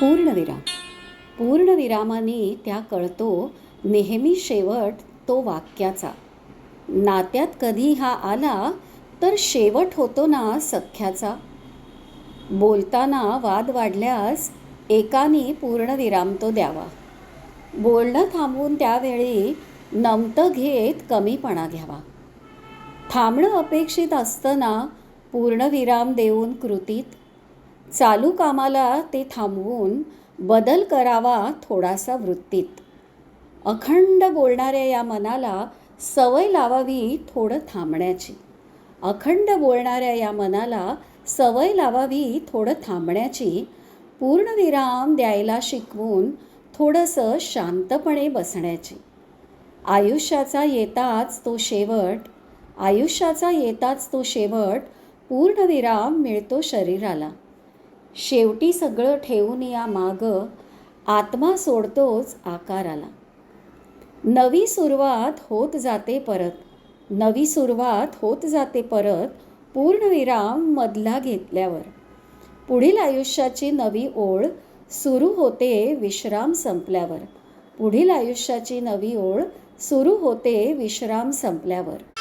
पूर्णविराम. पूर्णविरामाने त्या कळतो नेहमी शेवट तो वाक्याचा. नात्यात कधी हा आला तर शेवट होतो ना सख्याचा. बोलताना वाद वाढल्यास एकाने पूर्णविराम तो द्यावा. बोलणं थांबवून त्यावेळी नमतं घेत कमीपणा घ्यावा. थांबणं अपेक्षित असताना पूर्णविराम देऊन कृतीत चालू कामाला ते थांबवून बदल करावा थोडासा वृत्तीत. अखंड बोलणाऱ्या या मनाला सवय लावावी थोडं थांबण्याची. अखंड बोलणाऱ्या या मनाला सवय लावावी थोडं थांबण्याची पूर्णविराम द्यायला शिकवून थोडंसं शांतपणे बसण्याची. आयुष्याचा येताच तो शेवट आयुष्याचा येताच तो शेवट पूर्णविराम मिळतो शरीराला. शेवटी सगळं ठेवून या मागं आत्मा सोडतोच आकाराला. नवी सुरुवात होत जाते परत. नवी सुरुवात होत जाते परत पूर्णविराम मधला घेतल्यावर. पुढील आयुष्याची नवी ओळ सुरू होते विश्राम संपल्यावर. पुढील आयुष्याची नवी ओळ सुरू होते विश्राम संपल्यावर.